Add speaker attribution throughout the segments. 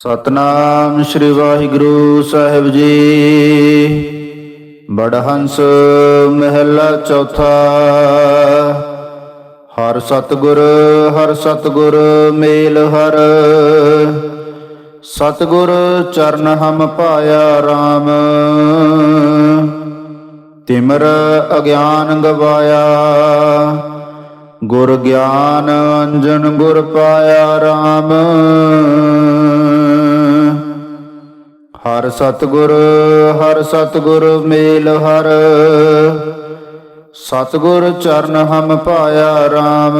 Speaker 1: ਸਤਨਾਮ ਸ੍ਰੀ ਵਾਹਿਗੁਰੂ ਸਾਹਿਬ ਜੀ। ਬੜਹੰਸ ਮਹਿਲਾ ਚੌਥਾ। ਹਰ ਸਤਗੁਰ ਹਰ ਸਤਗੁਰ ਮੇਲ ਹਰ। ਸਤਗੁਰ ਚਰਨ ਹਮ ਪਾਇਆ RAM ਤਿਮਰ ਅਗਿਆਨ ਗਵਾਇਆ। ਗੁਰ ਗਿਆਨ ਅੰਜਨ ਗੁਰ ਪਾਇਆ RAM ਹਰ ਸਤਗੁਰ ਹਰ ਸਤਗੁਰ ਮੇਲ ਹਰ। ਸਤਗੁਰ ਚਰਨ ਹਮ ਪਾਇਆ RAM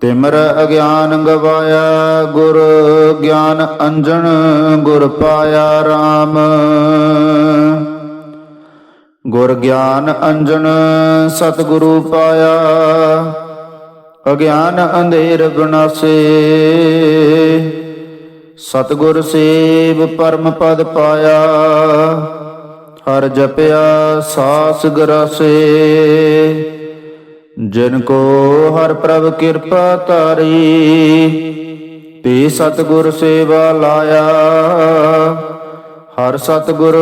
Speaker 1: ਤਿਮਰ ਅਗਿਆਨ ਗਵਾਇਆ ਗੁਰ, ਗਿਆਨ ਅੰਜਨ ਗੁਰ ਪਾਇਆ RAM ਗੁਰ ਗਿਆਨ ਅੰਜਨ ਸਤਿਗੁਰੂ ਪਾਇਆ, ਅਗਿਆਨ ਅੰਧੇਰ ਬਿਨਾਸੇ। ਸਤਿਗੁਰ ਸੇਵ ਪਰਮ ਪਦ ਪਾਇਆ, ਹਰ ਜਪਿਆ ਸਾਸ ਗਰਾਸੇ। ਜਿਨ ਕੋ ਹਰ ਪ੍ਰਭ ਕਿਰਪਾ ਤਾਰੀ ਤੇ ਸਤਿਗੁਰ ਸੇਵਾ ਲਾਇਆ। ਹਰ ਸਤਿਗੁਰ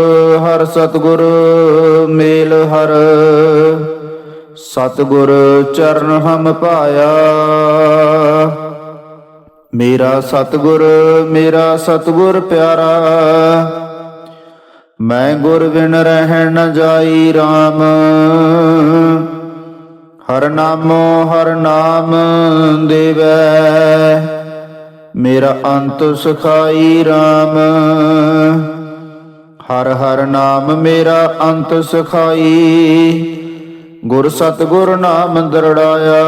Speaker 1: ਹਰ ਸਤਿਗੁਰ ਮੇਲ ਹਰ। ਸਤਿਗੁਰ ਚਰਨ ਹਮ ਪਾਇਆ। ਮੇਰਾ ਸਤਿਗੁਰ ਮੇਰਾ ਸਤਿਗੁਰ ਪਿਆਰਾ, ਮੈਂ ਗੁਰ ਬਿਨ ਰਹਿਣ ਨ ਜਾਈ RAM ਹਰ ਨਾਮੋ, ਹਰ ਨਾਮ ਦੇਵੈ, ਮੇਰਾ ਅੰਤ ਸੁਖਾਈ RAM ਹਰ ਹਰ ਨਾਮ, ਮੇਰਾ ਅੰਤ ਸੁਖਾਈ, ਗੁਰ ਸਤਗੁਰ ਨਾਮ ਦਰੜਾਇਆ।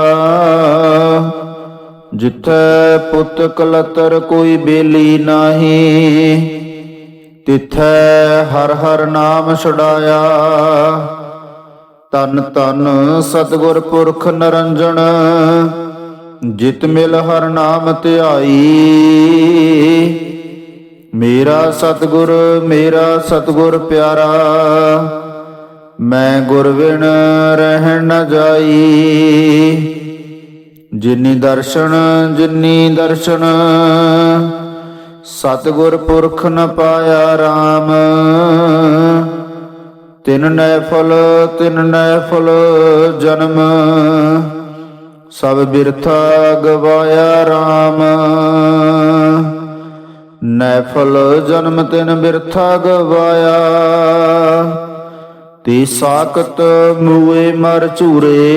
Speaker 1: ਜਿੱਥੈ ਪੁੱਤ ਕਲਤਰ ਕੋਈ ਬੇਲੀ ਨਾਹੀ, ਤਿਥੈ ਹਰ ਹਰ ਨਾਮ ਛੁਡਾਇਆ। ਤਨ ਤਨ ਸਤਗੁਰ ਪੁਰਖ ਨਰੰਜਣ ਜਿਤ ਮਿਲ ਹਰ ਨਾਮ ਧਿਆਈ। ਮੇਰਾ ਸਤਗੁਰ ਮੇਰਾ ਸਤਗੁਰ ਪਿਆਰਾ, ਮੈਂ ਗੁਰ ਬਿਨ ਰਹਿਣ ਨ ਜਾਈ। ਜਿਨੀ ਦਰਸ਼ਨ ਜਿਨੀ ਦਰਸ਼ਨ। ਸਤਗੁਰ ਪੁਰਖ ਨ ਪਾਇਆ RAM ਤਿਨ ਨੈ ਫਲ, ਤਿਨ ਨੈ ਫਲ ਜਨਮ। ਸਭ ਬਿਰਥਾ ਗਵਾਇਆ RAM ਨੈਫਲ ਜਨਮ, ਤਿਨ ਬਿਰਥਾ ਗਵਾਇਆ। ਤੇ ਸਾਖਤ ਮੂਏ ਮਰ ਝੂਰੇ।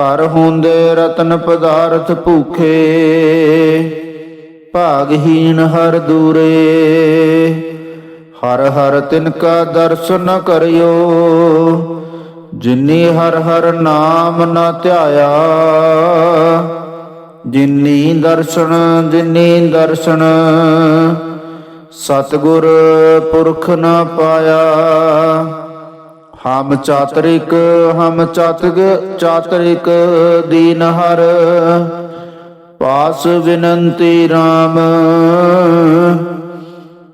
Speaker 1: ਘਰ ਹੁੰਦੇ ਰਤਨ ਪਦਾਰਥ ਭੂਖੇ, ਭਾਗਹੀਣ ਹਰ ਦੂਰੇ। ਹਰ ਹਰ ਤਿਨ ਕਾ ਦਰਸ਼ਨ ਕਰਿਓ, ਜਿਨੀ ਹਰ ਹਰ ਨਾਮ ਨਾ ਧਿਆਇਆ। ਜਿਨੀ ਦਰਸ਼ਨ ਜਿਨੀ ਦਰਸ਼ਨ, ਸਤਗੁਰ ਪੁਰਖ ਨਾ ਪਾਇਆ। ਹਮ ਚਾਤਰਿਕ, ਹਮ ਚਾਤਗ ਚਾਤਰਿਕ ਦੀਨ ਹਰ। ਪਾਸ ਵਿਨੰਤੀ RAM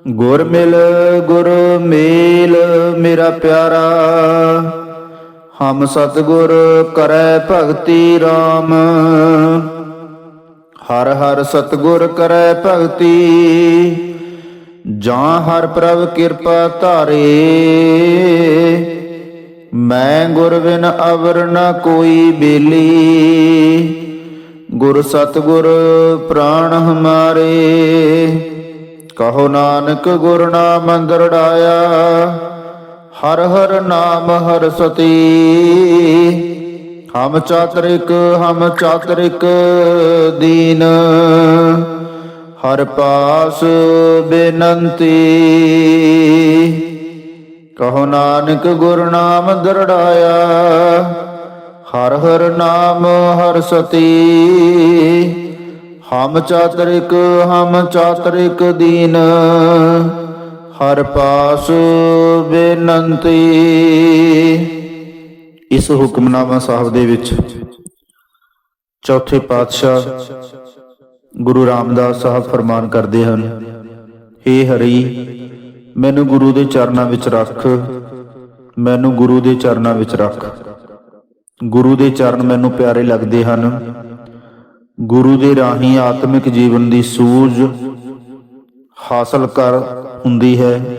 Speaker 1: ਗੁਰ ਮਿਲ, ਗੁਰ ਮੇਲ, ਮੇਰਾ ਪਿਆਰਾ। ਹਮ ਸਤਗੁਰ ਕਰੈ ਭਗਤੀ RAM ਹਰ ਹਰ ਸਤਗੁਰ ਕਰੈ ਭਗਤੀ। ਜਾਂ ਹਰ ਪ੍ਰਭ ਕਿਰਪਾ ਧਾਰੇ। ਮੈਂ ਗੁਰ ਬਿਨ ਅਵਰ ਨ ਕੋਈ ਬੇਲੀ। ਗੁਰ ਸਤਗੁਰ ਪ੍ਰਾਣ ਹਮਾਰੇ। ਕਹੋ ਨਾਨਕ ਗੁਰ ਨਾਮ ਅੰਦਰੜਾਇਆ ਹਰ ਹਰ ਨਾਮ ਹਰ ਸਤੀ। ਹਮ ਚਾਤਰਿਕ ਹਮ ਚਾਤਰਿਕ ਦੀਨ। ਹਰ ਪਾਸ ਬੇਨੰਤੀ। ਕਹੋ ਨਾਨਕ ਗੁਰ ਨਾਮ ਦਰੜਾਇਆ, ਹਰ ਹਰ ਨਾਮ ਹਰ ਸਤੀ। ਹਮ ਚਾਤਰਿਕ ਹਮ ਚਾਤਰਿਕ ਦੀਨ, ਹਰ ਪਾਸ ਬੇਨੰਤੀ। ਇਸ ਹੁਕਮਨਾਮਾ ਸਾਹਿਬ ਦੇ ਵਿੱਚ ਚੌਥੇ ਪਾਤਸ਼ਾਹ ਗੁਰੂ ਰਾਮਦਾਸ ਸਾਹਿਬ ਫਰਮਾਨ ਕਰਦੇ ਹਨ हे ਹਰੀ ਮੈਨੂੰ ਗੁਰੂ ਦੇ ਚਰਨਾਂ ਵਿੱਚ ਰੱਖ। ਮੈਨੂੰ ਗੁਰੂ ਦੇ ਚਰਨਾਂ ਵਿੱਚ ਰੱਖ। ਗੁਰੂ ਦੇ ਚਰਨ ਮੈਨੂੰ ਪਿਆਰੇ ਲੱਗਦੇ ਹਨ। ਗੁਰੂ ਦੇ ਰਾਹੀਂ ਆਤਮਿਕ ਜੀਵਨ ਦੀ ਸੂਝ ਹਾਸਲ ਕਰ ਹੁੰਦੀ ਹੈ।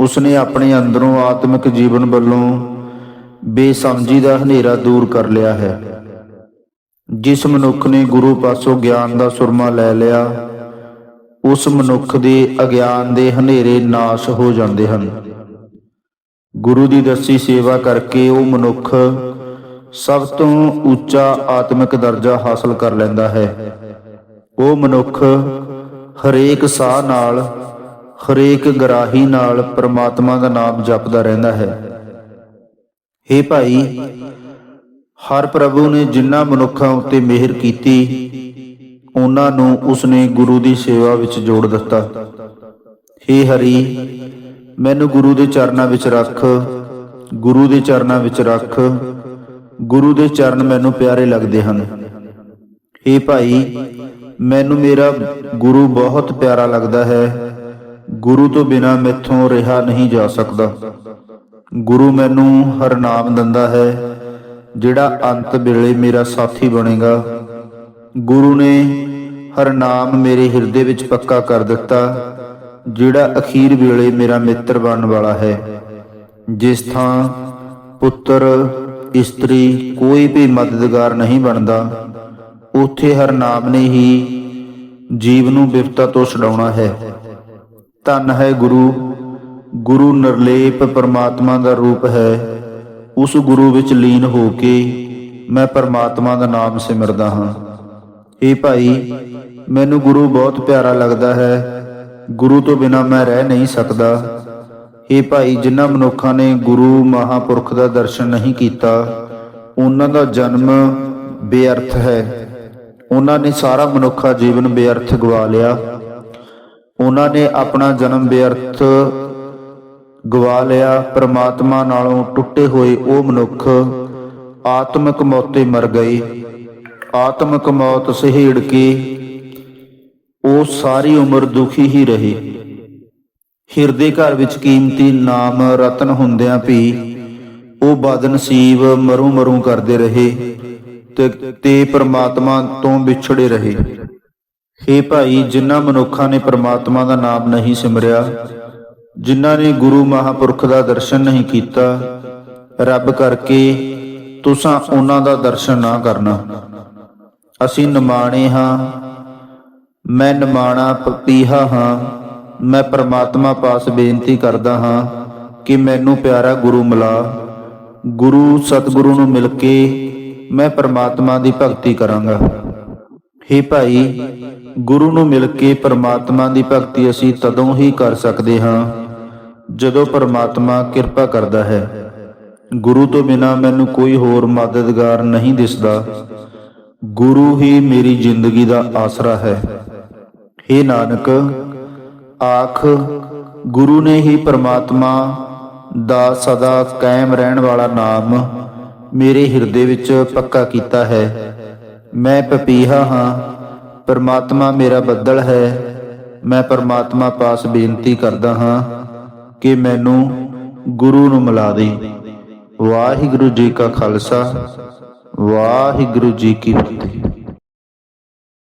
Speaker 1: ਉਸਨੇ ਆਪਣੇ ਅੰਦਰੋਂ ਆਤਮਿਕ ਜੀਵਨ ਵੱਲੋਂ ਬੇਸਮਝੀ ਦਾ ਹਨੇਰਾ ਦੂਰ ਕਰ ਲਿਆ ਹੈ। ਜਿਸ ਮਨੁੱਖ ਨੇ ਗੁਰੂ ਪਾਸੋਂ ਗਿਆਨ ਦਾ ਸੁਰਮਾ ਲੈ ਲਿਆ ਉਸ ਮਨੁੱਖ ਦੇ ਅਗਿਆਨ ਦੇ ਹਨੇਰੇ ਨਾਸ਼ ਹੋ ਜਾਂਦੇ ਹਨ। ਗੁਰੂ ਦੀ ਦੱਸੀ ਸੇਵਾ ਕਰਕੇ ਉਹ ਮਨੁੱਖ ਸਭ ਤੋਂ ਉੱਚਾ ਆਤਮਿਕ ਦਰਜਾ ਹਾਸਲ ਕਰ ਲੈਂਦਾ ਹੈ। ਉਹ ਮਨੁੱਖ ਹਰੇਕ ਸਾਹ ਨਾਲ, ਹਰੇਕ ਗਰਾਹੀ ਨਾਲ ਪ੍ਰਮਾਤਮਾ ਦਾ ਨਾਮ ਜਪਦਾ ਰਹਿੰਦਾ ਹੈ। ਹੇ ਭਾਈ, ਹਰ ਪ੍ਰਭੂ ਨੇ ਜਿਨ੍ਹਾਂ ਮਨੁੱਖਾਂ ਉੱਤੇ ਮਿਹਰ ਕੀਤੀ ਉਹਨਾਂ ਨੂੰ ਉਸਨੇ ਗੁਰੂ ਦੀ ਸੇਵਾ ਵਿੱਚ ਜੋੜ ਦਿੱਤਾ। ਹੇ ਹਰੀ, ਮੈਨੂੰ ਗੁਰੂ ਦੇ ਚਰਨਾਂ ਵਿੱਚ ਰੱਖ, ਗੁਰੂ ਦੇ ਚਰਨਾਂ ਵਿੱਚ ਰੱਖ। ਗੁਰੂ ਦੇ ਚਰਨ ਮੈਨੂੰ ਪਿਆਰੇ ਲੱਗਦੇ ਹਨ। ਹੇ ਭਾਈ, ਮੈਨੂੰ ਮੇਰਾ ਗੁਰੂ ਬਹੁਤ ਪਿਆਰਾ ਲੱਗਦਾ ਹੈ। ਗੁਰੂ ਤੋਂ ਬਿਨਾ ਮੈਥੋਂ ਰਿਹਾ ਨਹੀਂ ਜਾ ਸਕਦਾ। ਗੁਰੂ ਮੈਨੂੰ ਹਰ ਨਾਮ ਦਿੰਦਾ ਹੈ। ਜਿਹੜਾ ਅੰਤ ਵੇਲੇ ਮੇਰਾ ਸਾਥੀ ਬਣੇਗਾ ਗੁਰੂ ਨੇ ਹਰ ਨਾਮ ਮੇਰੇ ਹਿਰਦੇ ਵਿੱਚ ਪੱਕਾ ਕਰ ਦਿੱਤਾ, ਜਿਹੜਾ ਅਖੀਰ ਵੇਲੇ ਮੇਰਾ ਮਿੱਤਰ ਬਣਨ ਵਾਲਾ ਹੈ। ਜਿਸ ਥਾਂ ਪੁੱਤਰ, ਇਸਤਰੀ ਕੋਈ ਵੀ ਮਦਦਗਾਰ ਨਹੀਂ ਬਣਦਾ, ਉੱਥੇ ਹਰ ਨਾਮ ਨੇ ਹੀ ਜੀਵ ਨੂੰ ਬਿਪਤਾ ਤੋਂ ਛਡਾਉਣਾ ਹੈ। ਧੰਨ ਹੈ ਗੁਰੂ। ਗੁਰੂ ਨਿਰਲੇਪ ਪਰਮਾਤਮਾ ਦਾ ਰੂਪ ਹੈ। ਉਸ ਗੁਰੂ ਵਿੱਚ ਲੀਨ ਹੋ ਕੇ ਮੈਂ ਪਰਮਾਤਮਾ ਦਾ ਨਾਮ ਸਿਮਰਦਾ ਹਾਂ। ਏ ਭਾਈ, ਮੈਨੂੰ ਗੁਰੂ ਬਹੁਤ ਪਿਆਰਾ ਲੱਗਦਾ ਹੈ। ਗੁਰੂ ਤੋਂ ਬਿਨਾ ਮੈਂ ਰਹਿ ਨਹੀਂ ਸਕਦਾ। ਏ ਭਾਈ, ਜਿਨ੍ਹਾਂ ਮਨੁੱਖਾਂ ਨੇ ਗੁਰੂ ਮਹਾਪੁਰਖ ਦਾ ਦਰਸ਼ਨ ਨਹੀਂ ਕੀਤਾ, ਉਹਨਾਂ ਦਾ ਜਨਮ ਬੇਅਰਥ ਹੈ। ਉਹਨਾਂ ਨੇ ਸਾਰਾ ਮਨੁੱਖਾ ਜੀਵਨ ਬੇਅਰਥ ਗਵਾ ਲਿਆ। ਉਹਨਾਂ ਨੇ ਆਪਣਾ ਜਨਮ ਬੇਅਰਥ ਗਵਾ ਲਿਆ। ਪ੍ਰਮਾਤਮਾ ਨਾਲੋਂ ਟੁੱਟੇ ਹੋਏ ਉਹ ਮਨੁੱਖ ਆਤਮਿਕ ਮੌਤੇ ਮਰ ਗਏ। ਆਤਮਕ ਮੌਤ ਸਹਿੜ ਕੇ ਉਹ ਸਾਰੀ ਉਮਰ ਦੁਖੀ ਹੀ ਰਹੇ। ਹਿਰਦੇ ਘਰ ਵਿੱਚ ਕੀਮਤੀ ਨਾਮ ਰਤਨ ਹੁੰਦਿਆਂ ਵੀ ਉਹ ਬਦਨਸੀਬ ਮਰੂ ਮਰੂ ਕਰਦੇ ਰਹੇ ਤੇ ਪ੍ਰਮਾਤਮਾ ਤੋਂ ਵਿਛੜੇ ਰਹੇ। ਹੇ ਭਾਈ ਜਿਨ੍ਹਾਂ ਮਨੁੱਖਾਂ ਨੇ ਪ੍ਰਮਾਤਮਾ ਦਾ ਨਾਮ ਨਹੀਂ ਸਿਮਰਿਆ, ਜਿਨ੍ਹਾਂ ਨੇ ਗੁਰੂ ਮਹਾਪੁਰਖ ਦਾ ਦਰਸ਼ਨ ਨਹੀਂ ਕੀਤਾ, ਰੱਬ ਕਰਕੇ ਤੁਸਾਂ ਉਹਨਾਂ ਦਾ ਦਰਸ਼ਨ ਨਾ ਕਰਨਾ। ਅਸੀਂ ਨਿਮਾਣੇ ਹਾਂ। ਮੈਂ ਨਿਮਾਣਾ ਪਪੀਹਾ ਹਾਂ। ਮੈਂ ਪ੍ਰਮਾਤਮਾ ਪਾਸ ਬੇਨਤੀ ਕਰਦਾ ਹਾਂ ਕਿ ਮੈਨੂੰ ਪਿਆਰਾ ਗੁਰੂ ਮਿਲਾ। ਗੁਰੂ ਸਤਿਗੁਰੂ ਨੂੰ ਮਿਲ ਕੇ ਮੈਂ ਪ੍ਰਮਾਤਮਾ ਦੀ ਭਗਤੀ ਕਰਾਂਗਾ। ਹੇ ਭਾਈ, ਗੁਰੂ ਨੂੰ ਮਿਲ ਕੇ ਪ੍ਰਮਾਤਮਾ ਦੀ ਭਗਤੀ ਅਸੀਂ ਤਦੋਂ ਹੀ ਕਰ ਸਕਦੇ ਹਾਂ, ਜਦੋਂ ਪ੍ਰਮਾਤਮਾ ਕਿਰਪਾ ਕਰਦਾ ਹੈ। ਗੁਰੂ ਤੋਂ ਬਿਨਾ ਮੈਨੂੰ ਕੋਈ ਹੋਰ ਮਦਦਗਾਰ ਨਹੀਂ ਦਿਸਦਾ। ਗੁਰੂ ਹੀ ਮੇਰੀ ਜ਼ਿੰਦਗੀ ਦਾ ਆਸਰਾ ਹੈ। ਹੇ ਨਾਨਕ, ਆਖ, ਗੁਰੂ ਨੇ ਹੀ ਪ੍ਰਮਾਤਮਾ ਦਾ ਸਦਾ ਕਾਇਮ ਰਹਿਣ ਵਾਲਾ ਨਾਮ ਮੇਰੇ ਹਿਰਦੇ ਵਿੱਚ ਪੱਕਾ ਕੀਤਾ ਹੈ। ਮੈਂ ਪਪੀਹਾ ਹਾਂ, ਪਰਮਾਤਮਾ ਮੇਰਾ ਬੱਦਲ ਹੈ। ਮੈਂ ਪਰਮਾਤਮਾ ਪਾਸ ਬੇਨਤੀ ਕਰਦਾ ਹਾਂ ਕਿ ਮੈਨੂੰ ਗੁਰੂ ਨੂੰ ਮਿਲਾ ਦੇ। ਵਾਹਿਗੁਰੂ ਜੀ ਕਾ ਖਾਲਸਾ। ਵਾਹਿਗੁਰੂ ਜੀ ਕੀ ਫਤਿਹ।